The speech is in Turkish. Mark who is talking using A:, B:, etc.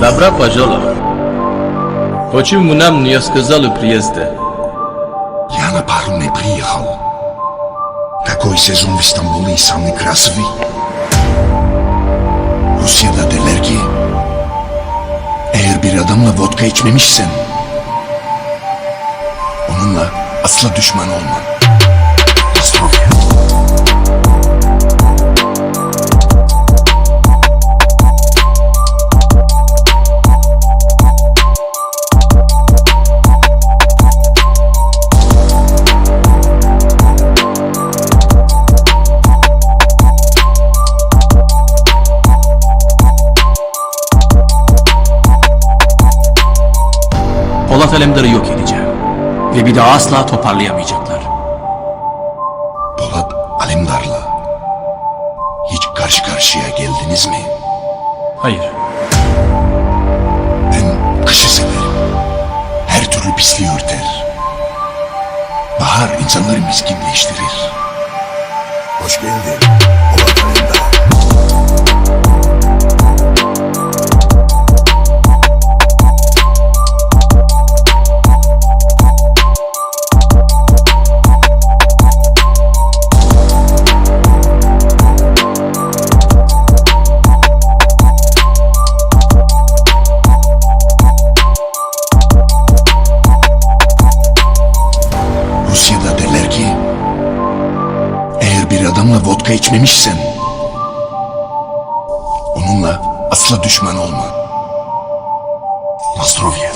A: Dobra пожалуй. Почему нам не сказали приезда?
B: Я на пару не приехал. Такой сезон в Стамбуле самый красивый. Rusya'da derler ki eğer bir adamla vodka içmemişsen onunla asla düşman olma.
C: Polat Alemdar'ı yok edeceğim. Ve bir daha asla toparlayamayacaklar.
B: Polat Alemdar'la hiç karşı karşıya geldiniz mi?
C: Hayır.
B: Ben kışı severim. Her türlü pisliği örter. Bahar insanları miskinleştirir. Hoş geldin. Adamla vodka içmemişsen onunla asla düşman olma. Nastrovya.